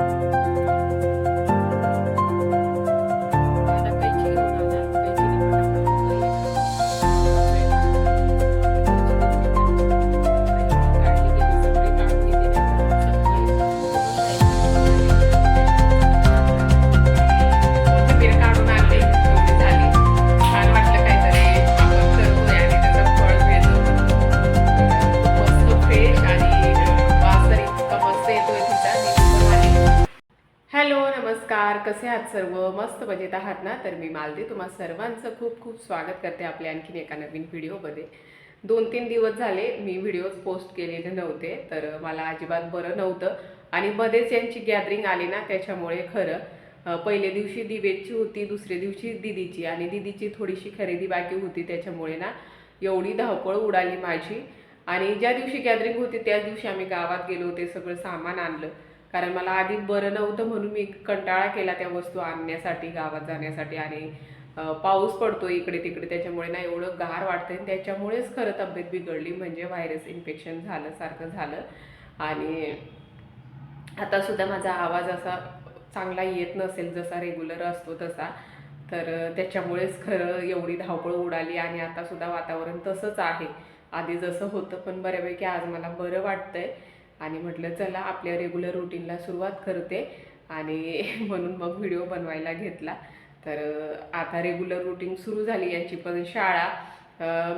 आता नमस्कार कसे आहात सर्व? मस्त मजेत आहात ना? तर मी मालती तुम्हा सर्वांचं खूप खूप स्वागत करते आपल्या आणखीन एका नवीन व्हिडिओमध्ये. दोन तीन दिवस झाले मी व्हिडिओज पोस्ट केलेले नव्हते तर मला अजिबात बरं नव्हतं. आणि मध्येच यांची गॅदरिंग आली ना त्याच्यामुळे खरं पहिल्या दिवशी दिवेची होती दुसऱ्या दिवशी दिदीची. आणि दिदीची थोडीशी खरेदी बाकी होती त्याच्यामुळे ना एवढी धावपळ उडाली माझी. आणि ज्या दिवशी गॅदरिंग होती त्याच दिवशी आम्ही गावात गेलो ते सगळं सामान आणलं. कारण मला आधी बरं नव्हतं म्हणून मी कंटाळा केला त्या वस्तू आणण्यासाठी गावात जाण्यासाठी. आणि पाऊस पडतो इकडे तिकडे त्याच्यामुळे ना एवढं गार वाटतंय. आणि त्याच्यामुळेच खरं तब्येत बिघडली. म्हणजे व्हायरस इन्फेक्शन झालं सारखं झालं. आणि आता सुद्धा माझा आवाज असा चांगला येत नसेल जसा रेग्युलर असतो तसा. तर त्याच्यामुळेच खरं एवढी धावपळ उडाली. आणि आता सुद्धा वातावरण तसंच आहे. आधी जसं होतं पण बऱ्यापैकी आज मला बरं वाटतंय. आणि म्हटलं चला आपल्या रेग्युलर रुटीनला सुरुवात करते. आणि म्हणून मग व्हिडिओ बनवायला घेतला. तर आता रेग्युलर रुटीन सुरू झाली यांची. पण शाळा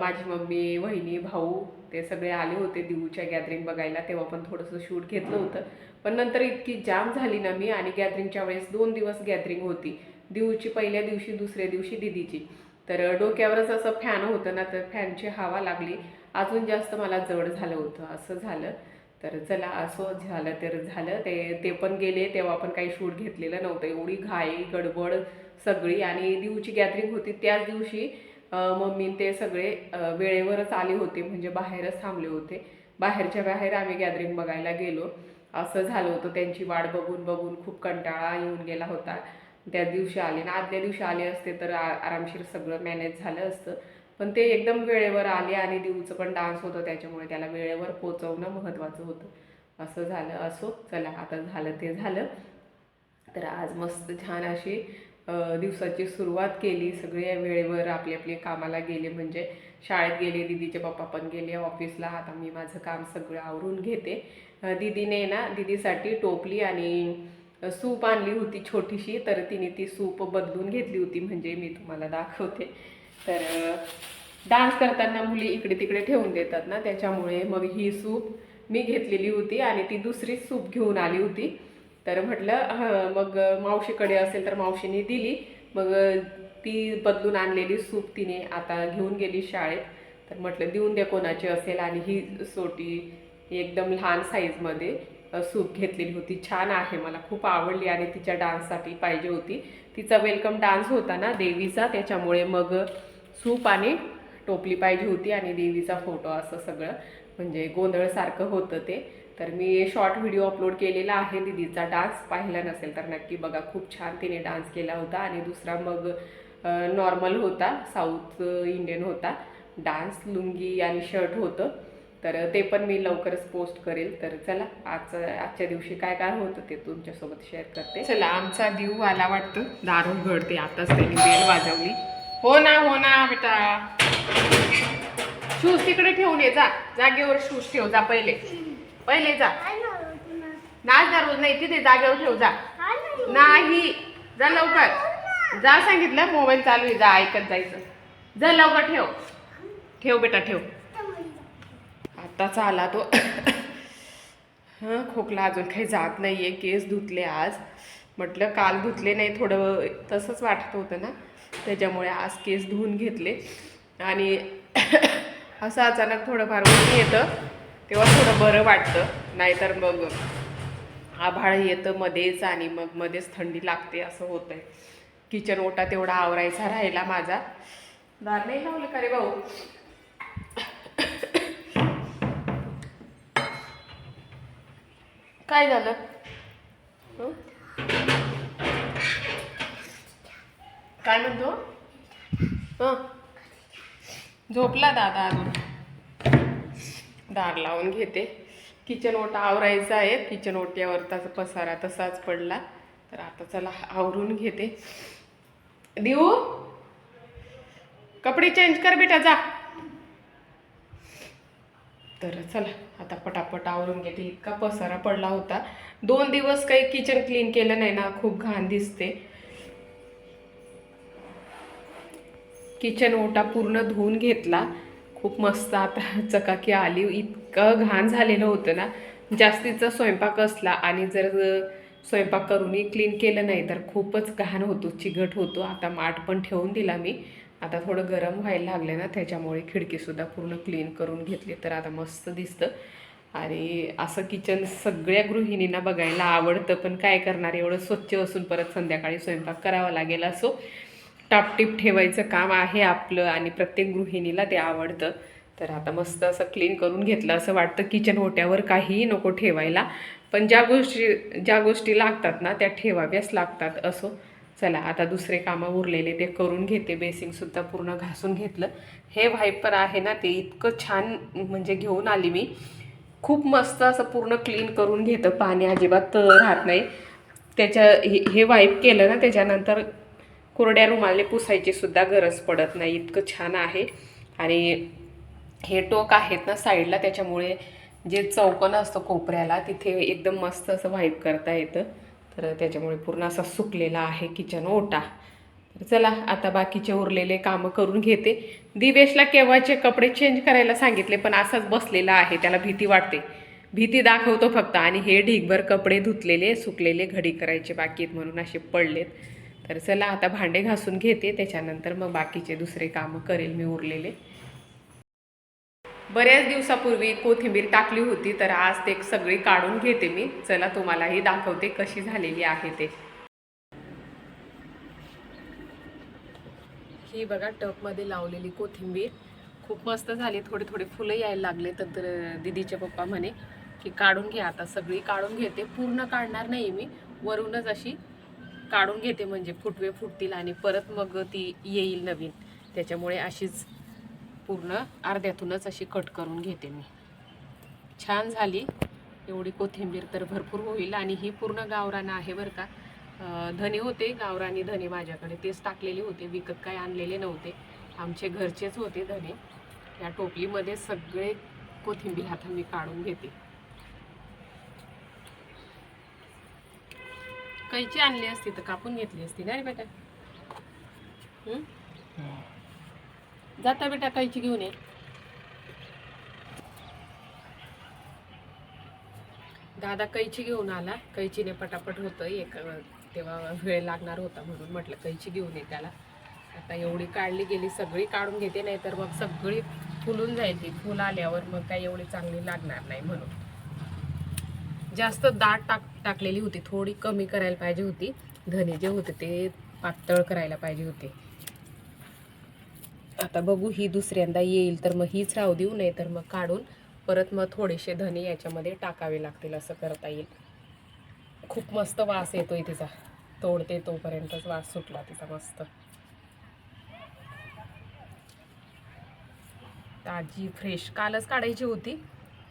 माझी मम्मी वहिनी भाऊ ते सगळे आले होते दिवूच्या गॅदरिंग बघायला. तेव्हा पण थोडंसं शूट घेतलं होतं. पण नंतर इतकी जाम झाली ना मी आणि गॅदरिंगच्या वेळेस दोन दिवस गॅदरिंग होती. दिवची पहिल्या दिवशी दुसऱ्या दिवशी दिदीची. तर डोक्यावरच असं फॅन होतं ना तर फॅनची हवा लागली. अजून जास्त मला जड झालं होतं. असं झालं. तर चला असं झालं तर झालं. ते ते पण गेले तेव्हा पण काही शूट घेतलेलं नव्हतं. एवढी घाई गडबड सगळी आणि दिवची गॅदरिंग होती त्याच दिवशी. मम्मी ते सगळे वेळेवरच आले होते म्हणजे बाहेरच थांबले होते. बाहेरच्या बाहेर आम्ही गॅदरिंग बघायला गेलो. असं झालं होतं. त्यांची वाट बघून बघून खूप कंटाळा येऊन गेला होता. त्या दिवशी आले ना आदल्या दिवशी आले असते तर आरामशीर सगळं मॅनेज झालं असतं. पण ते एकदम वेळेवर आले आणि दिवचं पण डान्स होतं त्याच्यामुळे त्याला वेळेवर पोचवणं महत्त्वाचं होतं. असं झालं असो चला आता झालं ते झालं. तर आज मस्त छान अशी दिवसाची सुरुवात केली. सगळे वेळेवर आपले आपले कामाला गेले. म्हणजे शाळेत गेले दिदीचे पप्पा पण गेले ऑफिसला. आता मी माझं काम सगळं आवरून घेते. दिदीने ना दिदीसाठी टोपली आणि सूप आणली होती छोटीशी. तर तिने ती सूप बदलून घेतली होती. म्हणजे मी तुम्हाला दाखवते. तर डान्स करताना मुली इकडे तिकडे ठेवून देतात ना त्याच्यामुळे मग ही सूप मी घेतलेली होती आणि ती दुसरी सूप घेऊन आली होती. तर म्हटलं मग मावशीकडे असेल तर मावशीने दिली. मग ती बदलून आणलेली सूप तिने आता घेऊन गेली शाळेत. तर म्हटलं देऊन द्या कोणाची असेल आणि ही सोटी एकदम लहान साईजमध्ये सूप घेतलेली होती. छान आहे मला खूप आवडली आणि तिच्या डान्ससाठी पाहिजे होती. तिचा वेलकम डान्स होता ना देवीचा त्याच्यामुळे मग सूप आणि टोपली पाहिजे होती आणि देवीचा फोटो असं सगळं. म्हणजे गोंधळसारखं होतं ते. तर मी शॉर्ट व्हिडिओ अपलोड केलेला आहे. दिदीचा डान्स पाहिला नसेल तर नक्की बघा. खूप छान तिने डान्स केला होता आणि दुसरा मग नॉर्मल होता. साऊथ इंडियन होता. डान्स लुंगी आणि शर्ट होतं. तर ते पण मी लवकरच पोस्ट करेल. तर चला आज आजच्या दिवशी काय काय होतं ते तुमच्यासोबत शेअर करते. चला आमचा दिव आला वाटतं. दारू घडते. आताच त्यांनी बेल वाजवली. हो ना हो ना बेटा शूज तिकडे ठेवून ये जा. जागेवर शूज ठेव जा पहिले. पहिले जा. नाचणार ना रोज नाही तिथे जागेवर ठेव जा. नाही. जा लवकर. जा सांगितलं मोबाईल चालू आहे जा ऐकत जायचं. जा लवकर ठेव. ठेव बेटा ठेव. आत्ताच आला तो. हां खोकला अजून काही जात नाही आहे केस धुतले आज. म्हटलं काल धुतले नाही थोडं तसंच वाटत होतं ना. त्याच्यामुळे आज केस धुवून घेतले. आणि असं अचानक थोडंफार ऊन येतं तेव्हा थोडं बरं वाटतं नाहीतर मग आभाळ येतं मध्येच आणि मग मध्येच थंडी लागते असं होतंय. किचन ओटा तेवढा आवरायचा राहिला माझा. दार नाही लावलं का रे भाऊ? काय झालं? काय म्हणतो? झोपला दादा अजून. दार लावून घेते. किचन ओटा आवरायचा आहे. किचन ओट्यावर त्याचा पसारा तसाच पडला. तर आता चला आवरून घेते. देऊ? कपडे चेंज कर बेटा जा. तर चला आता पटापट आवरून घेते. इतका पसारा पडला होता. दोन दिवस काही किचन क्लीन केलं नाही ना खूप घाण दिसते. किचन ओटा पूर्ण धुवून घेतला. खूप मस्त आता चकाकी आली. इतकं घाण झालेलं होतं ना. जास्तीचा स्वयंपाक असला आणि जर स्वयंपाक करूनही क्लीन केलं नाही तर खूपच घाण होतो चिघट होतो. आता माठ पण ठेवून दिला मी. आता थोडं गरम व्हायला लागलं ना त्याच्यामुळे खिडकीसुद्धा पूर्ण क्लीन करून घेतली तर आता मस्त दिसतं. आणि असं किचन सगळ्या गृहिणींना बघायला आवडतं पण काय करणार? एवढं स्वच्छ असून परत संध्याकाळी स्वयंपाक करावा लागेल असो. टापटीप ठेवायचं काम आहे आपलं आणि प्रत्येक गृहिणीला ते आवडतं. तर आता मस्त असं क्लीन करून घेतलं असं वाटतं किचन ओट्यावर काहीही नको ठेवायला. पण ज्या गोष्टी ज्या गोष्टी लागतात ना त्या ठेवाव्याच लागतात असो. चला आता दुसरे कामं उरलेले ते करून घेते. बेसिंगसुद्धा पूर्ण घासून घेतलं. हे व्हायपर आहे ना ते इतकं छान म्हणजे घेऊन आली मी. खूप मस्त असं पूर्ण क्लीन करून घेतं. पाणी अजिबात राहत नाही. त्याच्या हे हे वाईप केलं ना त्याच्यानंतर कोरड्या रुमालने पुसायची सुद्धा गरज पडत नाही. इतकं छान आहे. आणि हे टोक आहेत ना साईडला त्याच्यामुळे जे चौकन असतं कोपऱ्याला तिथे एकदम मस्त असं व्हाईप करता येतं. तर त्याच्यामुळे पूर्ण असा सुकलेला आहे किचन ओटा. तर चला आता बाकीचे उरलेले कामं करून घेते. दिवेशला केव्हाचे कपडे चेंज करायला सांगितले पण असाच बसलेला आहे त्याला भीती वाटते. भीती दाखवतो फक्त. आणि हे ढीगभर कपडे धुतलेले सुकलेले घडी करायचे बाकी आहेत म्हणून असे पडलेत. तर चला आता भांडे घासून घेते त्याच्यानंतर मग बाकीचे दुसरे कामं करेल मी उरलेले. बऱ्याच दिवसापूर्वी कोथिंबीर टाकली होती तर आज ते सगळी काढून घेते मी. चला तुम्हालाही दाखवते कशी झालेली आहे ते. ही बघा टपमध्ये लावलेली कोथिंबीर. खूप मस्त झाली थोडे थोडे फुलं यायला लागले तर दिदीचे पप्पा म्हणे की काढून घ्या आता सगळी काढून घेते. पूर्ण काढणार नाही मी वरूनच अशी काढून घेते म्हणजे फुटवे फुटतील आणि परत मग ती येईल नवीन. त्याच्यामुळे अशीच पूर्ण अर्ध्यातूनच अशी कट करून घेते मी. छान झाली. एवढी कोथिंबीर तर भरपूर होईल आणि ही पूर्ण गावरानं आहे बरं का. धने होते गावरानी धने माझ्याकडे. तेच टाकलेले होते विकत काय आणलेले नव्हते. आमचे घरचेच होते धने. या टोपलीमध्ये सगळे कोथिंबीर आता मी काढून घेते. कैची आणली असती तर कापून घेतली असती ना रे बेटा. हं? जाता बेटा कैची घेऊन ये. दादा कैची घेऊन आला. कैचीने पटापट होतं. एक तेव्हा वेळ लागणार होता म्हणून म्हटलं कैची घेऊन ये त्याला. आता एवढी काढली गेली सगळी काढून घेते नाही तर मग सगळी फुलून जाईल ती. फुल आल्यावर मग काय एवढी चांगली लागणार नाही म्हणून. जास्त दाट टाक टाकलेली होती. थोडी कमी करायला पाहिजे होती. धने जे होते ते पातळ करायला पाहिजे होते. आता बघू ही दुसऱ्यांदा येईल तर मग हीच राहू देऊ नाही तर मग काढून परत मग थोडेसे धने याच्यामध्ये टाकावे लागतील असं करता येईल. खूप मस्त वास येतोय तिचा. तोडते तोपर्यंतच वास सुटला तिचा मस्त. ताजी फ्रेश कालच काढायची होती.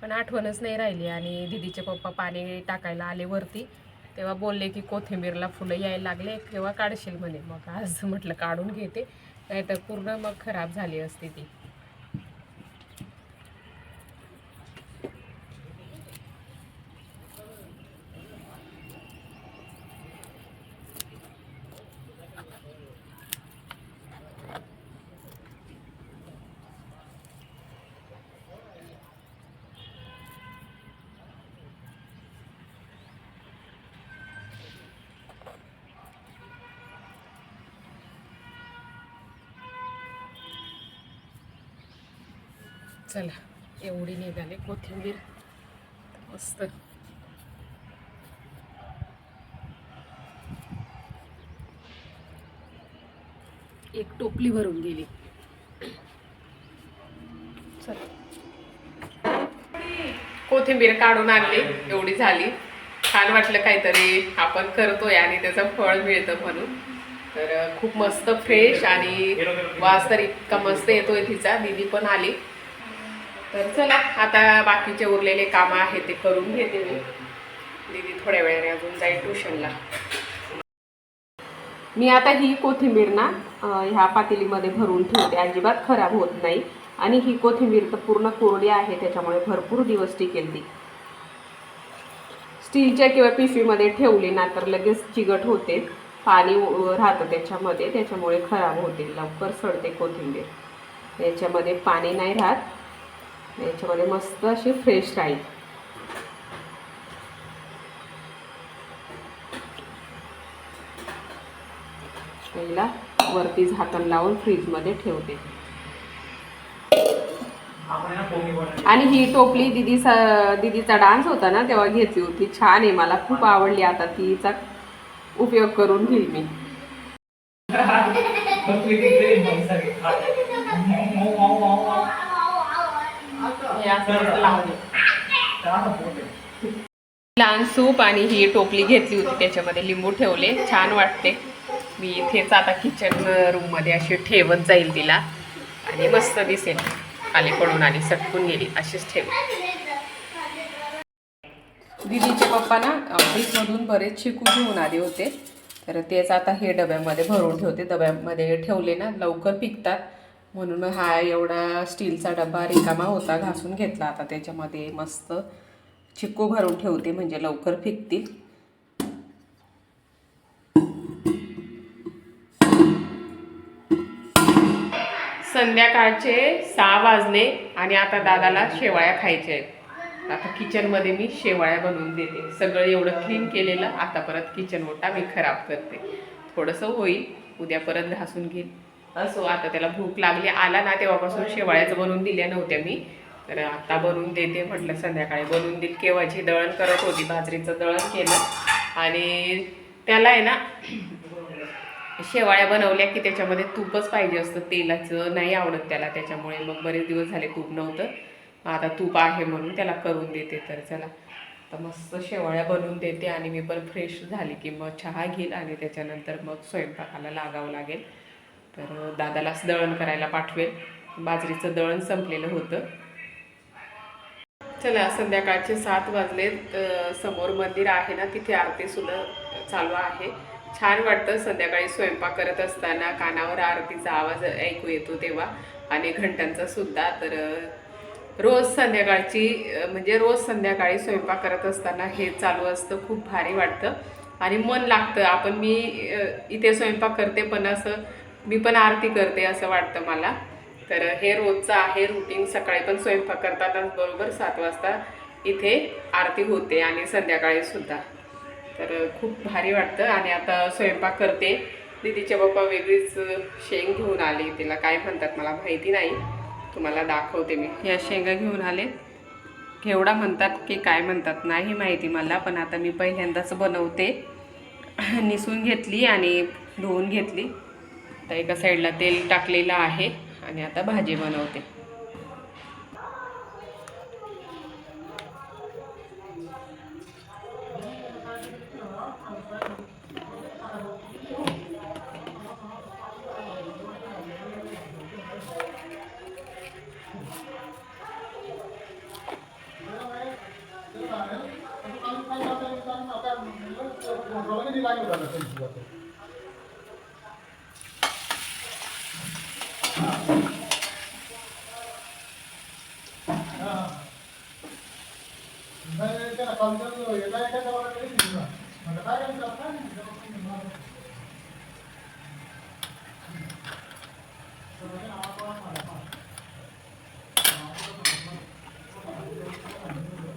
पण आठवणच नाही राहिली. आणि दिदीचे पप्पा पाणी टाकायला आले वरती. तेव्हा बोलले की कोथिंबीरला फुलं यायला लागले. तेव्हा काढशील म्हणे. मग आज म्हटलं काढून घेते. नाहीतर पूर्ण मग खराब झाली असते ती. चला एवढी निघाली कोथिंबीर. मस्त. एक टोपली भरून गेली. कोथिंबीर काढून आणली एवढी झाली. छान वाटलं काहीतरी आपण करतोय आणि त्याचं फळ मिळतं म्हणून. तर खूप मस्त फ्रेश आणि वास तर इतका मस्त येतोय तिचा. दिदी पण आली. तर चला आता बाकीचे उरलेले कामं आहेत ते करून घेते मी. दीदी थोड्या वेळाने अजून जाईल ट्युशनला. मी आता ही कोथिंबीर ना ह्या पातेलीमध्ये भरून ठेवते. अजिबात खराब होत नाही. आणि ही कोथिंबीर तर पूर्ण कोरडी आहे त्याच्यामुळे भरपूर दिवस टिकेल ती. स्टीलच्या किंवा पिशवीमध्ये ठेवली ना तर लगेच चिगट होते. पाणी राहतं त्याच्यामध्ये त्याच्यामुळे खराब होते लवकर सडते कोथिंबीर. याच्यामध्ये पाणी नाही राहत. याच्यामध्ये मस्त अशी फ्रेश राहील पहिला वरती झाकण लावून फ्रीजमध्ये ठेवते. आणि ही टोपली दिदी दिदीचा डान्स होता ना तेव्हा घेतली होती. छान आहे मला खूप आवडली. आता तिचा उपयोग करून घेईल मी. हे असं लावलं. लहान सूप आणि ही टोपली घेतली होती त्याच्यामध्ये लिंबू ठेवले. छान वाटते. मी इथेच आता किचन रूममध्ये अशी ठेवत जाईल तिला. आणि मस्त दिसेल. खाली पडून आणि सटकून गेली अशीच ठेव दिदीचे पप्पा ना ऑफिसमधून बरेच शिकू घेऊन आले होते. तर तेच आता हे डब्यामध्ये भरून ठेवते. डब्यामध्ये ठेवले ना लवकर पिकतात. म्हणून हा एवढा स्टीलचा डबा रिकामा होता घासून घेतला. आता त्याच्यामध्ये मस्त चिक्कू भरून ठेवते म्हणजे लवकर फिकतील. संध्याकाळचे सहा वाजले आणि आता दादाला शेवाळ्या खायच्या आहेत. आता किचनमध्ये मी शेवाळ्या बनवून देते. सगळं एवढं क्लीन केलेलं आता परत किचन ओटा मी खराब करते. थोडंसं होईल उद्या परत घासून घेईल. असो आता त्याला भूक लागली आला ना तेव्हापासून शेवाळ्याचं बनवून दिल्या नव्हत्या मी. तर आता बनवून देते म्हटलं संध्याकाळी. बनवून देईल केव्हाची दळण करत होती बाजरीचं दळण केलं. आणि त्याला आहे ना शेवाळ्या बनवल्या की त्याच्यामध्ये तूपच पाहिजे असतं तेलाचं नाही आवडत त्याला त्याच्यामुळे मग बरेच दिवस झाले तूप नव्हतं. मग आता तूप आहे म्हणून त्याला करून देते तर चला. तर मस्त शेवाळ्या बनवून देते आणि मी पण फ्रेश झाली की मग चहा घेईल आणि त्याच्यानंतर मग स्वयंपाकाला लागावं लागेल. तर दादालाच दळण करायला पाठवेल. बाजरीचं दळण संपलेलं होतं. चला संध्याकाळचे सात वाजले समोर मंदिर आहे ना तिथे आरती सुद्धा चालू आहे. छान वाटतं संध्याकाळी स्वयंपाक करत असताना कानावर आरतीचा आवाज ऐकू येतो तेव्हा आणि घंटांचा सुद्धा. तर रोज संध्याकाळची म्हणजे रोज संध्याकाळी स्वयंपाक करत असताना हे चालू असतं खूप भारी वाटतं. आणि मन लागतं आपण मी इथे स्वयंपाक करते पण असं मी पण आरती करते असं वाटतं मला. तर हे रोजचं आहे रुटीन सकाळी पण स्वयंपाक करतानाच बरोबर सात वाजता इथे आरती होते आणि संध्याकाळी सुद्धा. तर खूप भारी वाटतं आणि आता स्वयंपाक करते. दीदीचे बाप्पा वेगळीच शेंग घेऊन आले. तिला काय म्हणतात मला माहिती नाही. तुम्हाला दाखवते मी. या शेंगा घेऊन आले. घेवडा म्हणतात की काय म्हणतात नाही माहिती मला पण आता मी पहिल्यांदाच बनवते. निसून घेतली आणि धुवून घेतली. आता एका साईडला तेल टाकलेलं आहे आणि आता भाजी बनवते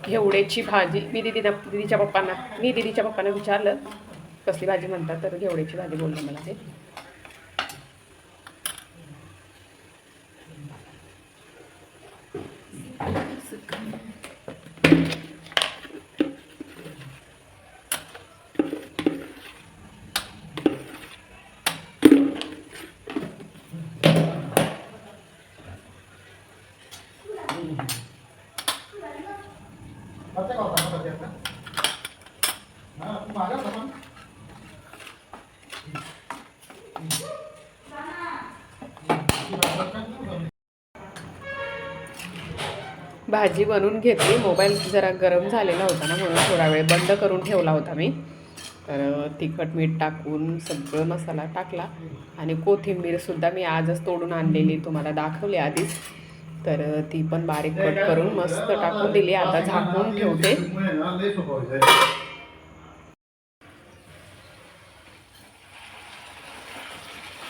घेवड्याची भाजी. मी दिदी दिदीच्या पप्पांना मी दिदीच्या पप्पांना विचारलं कसली भाजी म्हणतात? तर घेवड्याची भाजी बोलली मला ते. भाजी बनवून घेतली. मोबाईल जरा गरम झालेला होता ना म्हणून थोडा वेळ बंद करून ठेवला होता मी. तर तिखट मीठ टाकून सगळं मसाला टाकला. आणि कोथिंबीरसुद्धा मी आजच तोडून आणलेली तुम्हाला दाखवली आधीच. तर ती पण बारीक कट करून मस्त टाकून दिली. आता झाकून ठेवते.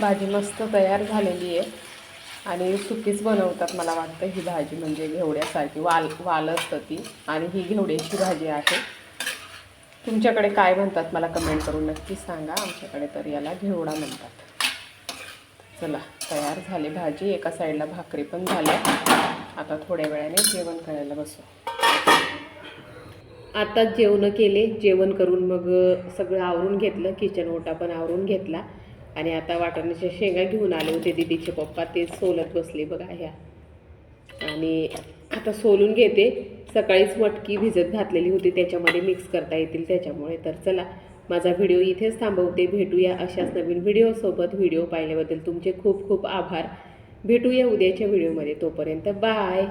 भाजी मस्त तयार झालेली आहे. आणि सुकीच बनवतात मला वाटतं ही भाजी. म्हणजे घेवड्यासारखी वाल वाल असतं ती. आणि ही घेवड्याची भाजी आहे. तुमच्याकडे काय म्हणतात? मला कमेंट करून नक्की सांगा. आमच्याकडे तर याला घेवडा म्हणतात. चला तयार झाली भाजी. एका साईडला भाकरी पण झाल्या. आता थोड्या वेळाने जेवण करायला बसू. आताच जेवणं केले. जेवण करून मग सगळं आवरून घेतलं. किचन ओटा पण आवरून घेतला. आणि आता वाटाण्याच्या शेंगा घेऊन आले होते दिदीचे पप्पा. ते सोलत बसले बघा ह्या. आणि आता सोलून घेते. सकाळीच मटकी भिजत घातलेली होती. त्याच्यामध्ये मिक्स करता येतील त्याच्यामुळे. तर चला माझा व्हिडिओ इथेच थांबवते. भेटूया अशाच नवीन व्हिडिओसोबत. व्हिडिओ पाहिल्याबद्दल तुमचे खूप खूप आभार. भेटूया उद्याच्या व्हिडिओमध्ये. तोपर्यंत बाय.